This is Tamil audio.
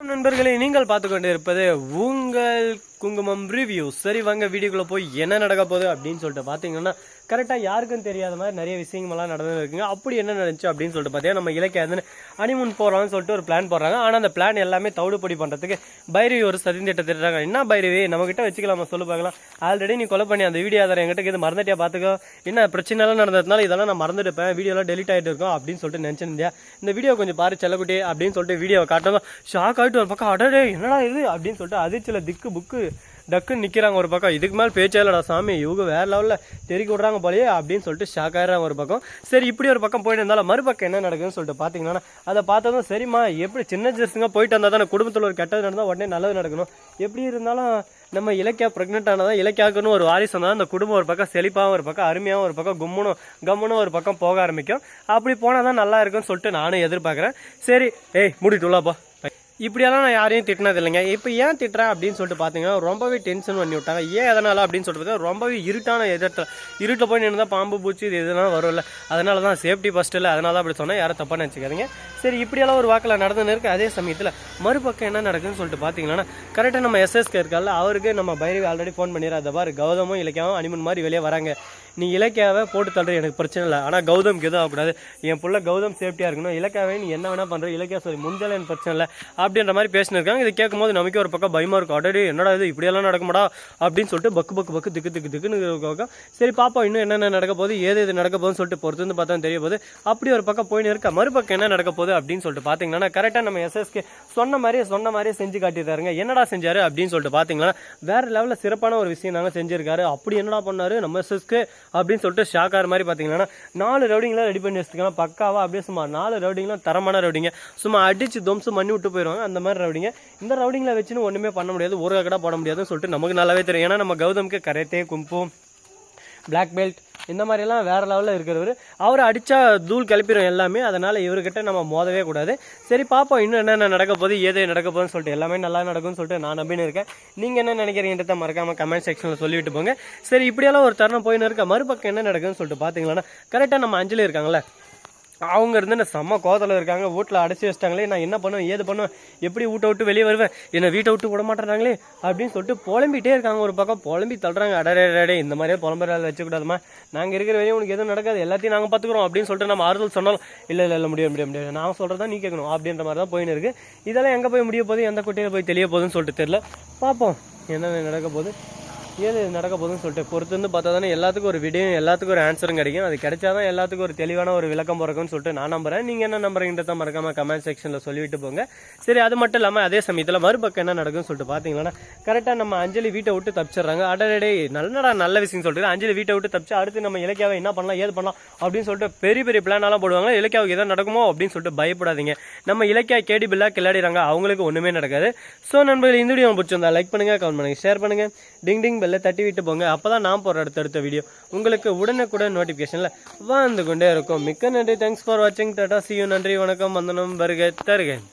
நண்பர்களே நீங்கள் பார்த்து கொண்டு இருப்பது உங்கள் குங்குமம் ரிவ்யூ சரி வாங்க வீடியோக்குள்ளே போய் என்ன நடக்க போகுது அப்படின்னு சொல்லிட்டு பார்த்தீங்கன்னா கரெக்டாக யாருக்கும் தெரியாத மாதிரி நிறைய விஷயங்கள்லாம் நடந்து இருக்குங்க. அப்படி என்ன நடந்துச்சு அப்படின்னு சொல்லிட்டு பார்த்தீங்கன்னா நம்ம இலக்கிய வந்து அனிமுன் போகிறோம்னு சொல்லிட்டு ஒரு பிளான் போடுறாங்க. ஆனால் அந்த பிளான் எல்லாமே தவிடுபடி பண்ணுறதுக்கு பைரவி ஒரு சதிந்திட்ட திட்டுறாங்க. என்ன பைரவி? நம்மகிட்ட வச்சுக்கலாமா? சொல்லு பார்க்கலாம். ஆல்ரெடி நீ கொலை பண்ணி அந்த வீடியோ ஆதாரம் என்கிட்ட இது மறந்துட்டியா? பார்த்துக்கோ. என்ன பிரச்சனைலாம் நடந்ததுனால இதெல்லாம் நான் மறந்துட்டுப்பேன். வீடியோலாம் டெலிட் ஆகிட்டு இருக்கோம் அப்படின்னு சொல்லிட்டு நினச்சிருந்தியா? இந்த வீடியோ கொஞ்சம் பாரு செல்லக்குட்டி அப்படின்னு சொல்லிட்டு வீடியோவை காட்டணும் ஷாக்காக போயிட்டு ஒரு பக்கம் அடடே என்னடா இது? அப்படின்னு சொல்லிட்டு அதிர்ச்சியில் திக்கு புக்கு டக்குன்னு நிற்கிறாங்க ஒரு பக்கம். இதுக்கு மேலே பேச்சே இல்லைடா சாமி இவங்க வேறு லெவலில் தெறிக்க விட்றாங்க போலயே அப்படின்னு சொல்லிட்டு ஷாக் ஆகிறாங்க ஒரு பக்கம். சரி இப்படி ஒரு பக்கம் போயிட்டு இருந்தாலும் மறுபக்கம் என்ன நடக்குதுன்னு சொல்லிட்டு பார்த்தீங்கன்னா அதை பார்த்ததும் சரிம்மா எப்படி சின்ன ஜெர்ஸுங்க போயிட்டு வந்தால் தானே குடும்பத்தில் ஒரு கெட்டது நடந்தால் உடனே நல்லது நடக்கணும். எப்படி இருந்தாலும் நம்ம இலக்கியா ப்ரெக்னென்ட் ஆனதான் இலக்கியாக்குன்னு ஒரு வாரிசு வந்தால் அந்த குடும்பம் ஒரு பக்கம் செழிப்பாகவும் ஒரு பக்கம் அருமையாகவும் ஒரு பக்கம் கும்முனும் கம்முனும் ஒரு பக்கம் போக ஆரம்பிக்கும். அப்படி போனால் தான் நல்லா இருக்கும்னு சொல்லிட்டு நானும் எதிர்பார்க்குறேன். சரி ஏய் மூடிட்டுலாப்பா இப்படியெல்லாம் நான் யாரையும் திட்டினது இல்லைங்க இப்போ ஏன் திட்டுறேன் அப்படின்னு சொல்லிட்டு பார்த்தீங்கன்னா ரொம்பவே டென்ஷன் பண்ணி விட்டாங்க. ஏன் எதனால அப்படின்னு சொல்லிட்டு ரொம்பவே இருட்டான எதிர்த்து இருட்டில் போய் நின்று பாம்பு பூச்சி இது எதுனாலும் வரும்ல. அதனால தான் சேஃப்டி ஃபஸ்ட் இல்லை. அதனால தான் அப்படி சொன்னேன். யாரும் தப்பாக நினச்சிக்காதீங்க. சரி இப்படியெல்லாம் ஒரு வாக்கில் நடந்துன்னு இருக்கு அதே சமயத்தில் மறுபக்கம் என்ன நடக்குதுன்னு சொல்லிட்டு பார்த்தீங்கன்னா கரெக்டாக நம்ம எஸ்எஸ்கே இருக்கால அவருக்கு நம்ம பைரவி ஆல்ரெடி ஃபோன் பண்ணிடுற பாரு கௌதமும் இலக்கியாவும் அனிமன் மாதிரி வெளியே வராங்க. நீ இலக்கியாவை போட்டு தள்ளுற எனக்கு பிரச்சனை இல்லை. ஆனால் கௌதம்க்கு எதுவும் ஆகக்கூடாது. என் பிள்ளை கௌதம் சேஃப்டியாக இருக்கணும். இலக்கியாவை நீ என்ன வேணால் பண்ணுற இலக்கியா சொல்லி முடிஞ்சாலும் எனக்கு பிரச்சனை இல்லை. அப்படின்ற மாதிரி பேசினிருக்காங்க. இது கேட்கும்போது நமக்கு ஒரு பக்கம் பயமாக இருக்கும். அடடி என்னடா இது? இப்படியெல்லாம் நடக்குமாடா? அப்படின்னு சொல்லிட்டு பக்கு பக்கு பக்கு திக்கு திக்கு திக்குன்னு இருக்கும் சரி பாப்பா இன்னும் என்னென்ன நடக்க போகுது ஏது இது நடக்க போகுதுன்னு சொல்லிட்டு பொறுத்து வந்து பார்த்தா தெரிய போகுது. அப்படி ஒரு பக்கம் போயின்னு இருக்கா. மறுபக்கம் என்ன நடக்க போகுது அப்படின்னு சொல்லிட்டு பார்த்தீங்கன்னா கரெக்டாக நம்ம எஸ்எஸ்கே சொன்ன மாதிரியே சொன்ன மாதிரியே செஞ்சு காட்டியிருக்காருங்க என்னடா செஞ்சாரு அப்படின்னு சொல்லிட்டு பார்த்தீங்கன்னா வேற லெவலில் சிறப்பான ஒரு விஷயம் நாங்கள் செஞ்சிருக்காரு. அப்படி என்னடா பண்ணாரு? நம்ம எஸ்எஸ்கே அப்படின்னு சொல்லிட்டு ஷாக் ஆகிற மாதிரி பார்த்தீங்கன்னா நாலு ரவுடிங்லாம் ரெடி பண்ணி வச்சுக்கலாம் பக்காவா அப்படியே சும்மா நாலு ரவுடிங்லாம் தரமான ரவுடிங்க சும்மா அடிச்சு தொம்சு பண்ணி விட்டு போயிடுவாங்க அந்த மாதிரி ரவுடிங்க இந்த ரவுடிங்கில் வச்சுன்னு ஒன்றுமே பண்ண முடியாது. ஒரு கடை போட முடியாதுன்னு சொல்லிட்டு நமக்கு நல்லாவே தெரியும். ஏன்னா நம்ம கௌதம்க்கு கரேத்தே கும்பு பிளாக் பெல்ட் இந்த மாதிரிலாம் வேறு லெவலில் இருக்கிறவர் அவரை அடித்தா தூள் கிளப்பிடும் எல்லாமே அதனால் இவர்கிட்ட நம்ம மோதவே கூடாது. சரி பார்ப்போம் இன்னும் என்னென்ன நடக்க போகுது ஏது நடக்க போகுதுன்னு சொல்லிட்டு எல்லாமே நல்லா நடக்கும்னு சொல்லிட்டு நான் நம்பின்னு இருக்கேன். நீங்கள் என்ன நினைக்கிறீங்கன்றத மறக்காமல் கமெண்ட் செக்ஷனில் சொல்லிவிட்டு போங்க. சரி இப்படியெல்லாம் ஒரு தருணம் போயின்னு இருக்க மறுபக்கம் என்ன நடக்குதுன்னு சொல்லிட்டு பார்த்தீங்கன்னா கரெக்டாக நம்ம அஞ்சலி இருக்காங்களே அவங்க இருந்து என்ன செம்ம கோதல இருக்காங்க. வீட்டில் அடைச்சி வச்சிட்டாங்களே நான் என்ன பண்ணுவேன் ஏது பண்ணுவேன் எப்படி வீட்டை விட்டு வெளியே வருவேன் என்னை வீட்டை விட்டு விட மாட்டேறாங்களே அப்படின்னு சொல்லிட்டு புலம்பிட்டே இருக்காங்க ஒரு பக்கம். புலம்பி தள்ளுறாங்க. அடரே இந்த மாதிரியே புலம்புறாள் வச்சுக்கூடாதுமா. நாங்கள் இருக்கிற வரையும் உனக்கு எதுவும் நடக்காது. எல்லாத்தையும் நாங்கள் பார்த்துக்குறோம் அப்படின்னு சொல்லிட்டு நம்ம ஆறுதல் சொன்னாலும் இல்லை இல்லை இல்லை முடியாது முடியாது முடியாது. நான் சொல்கிறதா நீ கேட்கணும் அப்படின்ற மாதிரி தான் போயின்னு இருக்குது இதெல்லாம் எங்கே போய் முடிய போகுது? எந்த குட்டையில் போய் தெளிய போகுதுன்னு சொல்லிட்டு தெரியல. பார்ப்போம். என்னென்ன நடக்க போகுது? ஏது நடக்க போகுதுன்னு சொல்லிட்டு பொறுத்து வந்து பார்த்தா தானே எல்லாத்துக்கும் ஒரு விடையும் எல்லாத்துக்கும் ஒரு ஆன்சரும் கிடைக்கும். அது கிடைச்சாதான் எல்லாத்துக்கும் ஒரு தெளிவான ஒரு விளக்கம் பிறக்கும்னு சொல்லிட்டு நான் நம்புறேன். நீங்கள் என்ன நம்புறீங்கன்றத மறக்காம கமெண்ட் செக்ஷனில் சொல்லிவிட்டு போங்க. சரி அது மட்டும் இல்லாமல் அதே சமயத்தில் மறுபக்கம் என்ன நடக்கும்னு சொல்லிட்டு பார்த்தீங்கன்னா கரெக்டாக நம்ம அஞ்சலி வீட்டை விட்டு தப்பிச்சிடுறாங்க. அடடே நல்லடா நல்ல விஷயம் சொல்லிட்டு அஞ்சலி வீட்டை விட்டு தப்பிச்சு அடுத்து நம்ம இலக்கியாவை என்ன பண்ணலாம் ஏது பண்ணலாம் அப்படின்னு சொல்லிட்டு பெரிய பெரிய பிளானெல்லாம் போடுவாங்க இலக்கியாவுக்கு எதாவது நடக்குமோ அப்படின்னு சொல்லிட்டு பயப்படாதீங்க. நம்ம இலக்கியா கேடி பில்லா கிளாடிறாங்க அவங்களுக்கு ஒன்றுமே நடக்காது. ஸோ நண்பர்கள் இந்த வீடியோ பிடிச்சிருந்தா லைக் பண்ணுங்கள் கமெண்ட் பண்ணுங்கள் ஷேர் பண்ணுங்கள் டிங் டிங் பெல்ல தட்டி விட்டு போங்க. அப்போதான் நான் போற அடுத்தடுத்த வீடியோ உங்களுக்கு உடனுக்குடன் நோட்டிஃபிகேஷன்ல வந்து கொண்டே இருக்கும். மிக்க நன்றி. தேங்க்ஸ் ஃபார் வாட்சிங் டாடா சியூ நன்றி. வணக்கம். வந்தனம். வருக. தருகேன்